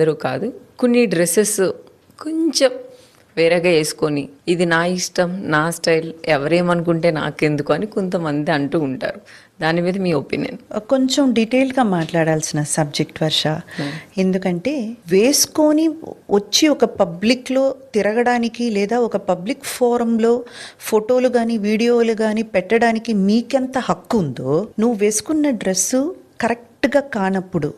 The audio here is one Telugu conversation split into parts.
అందరూ కాదు. కొన్ని డ్రెస్సెస్ కొంచెం వేరేగా వేసుకొని ఇది నా ఇష్టం నా స్టైల్ ఎవరేమనుకుంటే నాకెందుకు అని కొంతమంది అంటూ ఉంటారు. దాని మీద మీ ఒపీనియన్? కొంచెం డీటెయిల్గా మాట్లాడాల్సిన సబ్జెక్ట్ వర్ష. ఎందుకంటే వేసుకొని వచ్చి ఒక పబ్లిక్లో తిరగడానికి లేదా ఒక పబ్లిక్ ఫోరంలో ఫోటోలు కానీ వీడియోలు కానీ పెట్టడానికి మీకెంత హక్కు ఉందో నువ్వు వేసుకున్న డ్రెస్సు కరెక్ట్గా కానప్పుడు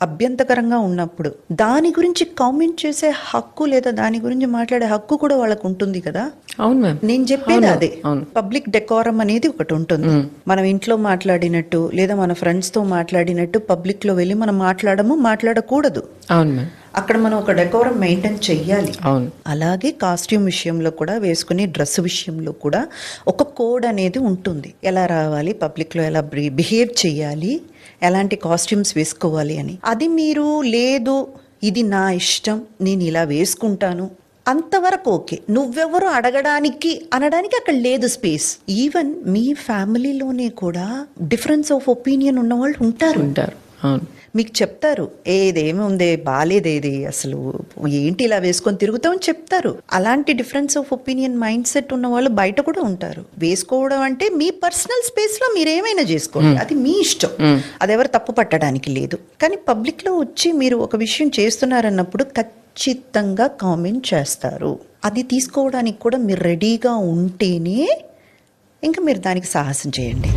అభ్యంతకరంగా ఉన్నప్పుడు దాని గురించి కామెంట్ చేసే హక్కు లేదా దాని గురించి మాట్లాడే హక్కు కూడా వాళ్ళకు ఉంటుంది కదా? అవును మ్యామ్ నేను చెప్పేది అదే. పబ్లిక్ డెకోరం అనేది ఒకటి ఉంటుంది. మనం ఇంట్లో మాట్లాడినట్టు లేదా మన ఫ్రెండ్స్తో మాట్లాడినట్టు పబ్లిక్లో వెళ్ళి మనం మాట్లాడము మాట్లాడకూడదు. అవును మ్యామ్ అక్కడ మనం ఒక డెకోరం మెయింటైన్ చెయ్యాలి. అవును. అలాగే కాస్ట్యూమ్ విషయంలో కూడా వేసుకునే డ్రెస్ విషయంలో కూడా ఒక కోడ్ అనేది ఉంటుంది. ఎలా రావాలి పబ్లిక్లో ఎలా బిహేవ్ చేయాలి ఎలాంటి కాస్ట్యూమ్స్ వేసుకోవాలి అని. అది మీరు లేదు ఇది నా ఇష్టం నేను ఇలా వేసుకుంటాను అంతవరకు ఓకే. నువ్వెవరు అడగడానికి అనడానికి అక్కడ లేదు స్పేస్. ఈవెన్ మీ ఫ్యామిలీలోనే కూడా డిఫరెన్స్ ఆఫ్ ఒపీనియన్ ఉన్న వాళ్ళు ఉంటారు. ఉంటారు. అవును. మీకు చెప్తారు ఏదేమి ఉంది బాగాలేదేది అసలు ఏంటి ఇలా వేసుకొని తిరుగుతామని చెప్తారు. అలాంటి difference of opinion mind set ఉన్న వాళ్ళు బయట కూడా ఉంటారు. వేసుకోవడం అంటే మీ పర్సనల్ స్పేస్లో మీరు ఏమైనా చేసుకోండి అది మీ ఇష్టం. అది ఎవరు తప్పు పట్టడానికి లేదు. కానీ పబ్లిక్లో వచ్చి మీరు ఒక విషయం చేస్తున్నారన్నప్పుడు ఖచ్చితంగా కామెంట్ చేస్తారు. అది తీసుకోవడానికి కూడా మీరు రెడీగా ఉంటేనే ఇంకా మీరు దానికి సాహసం చేయండి.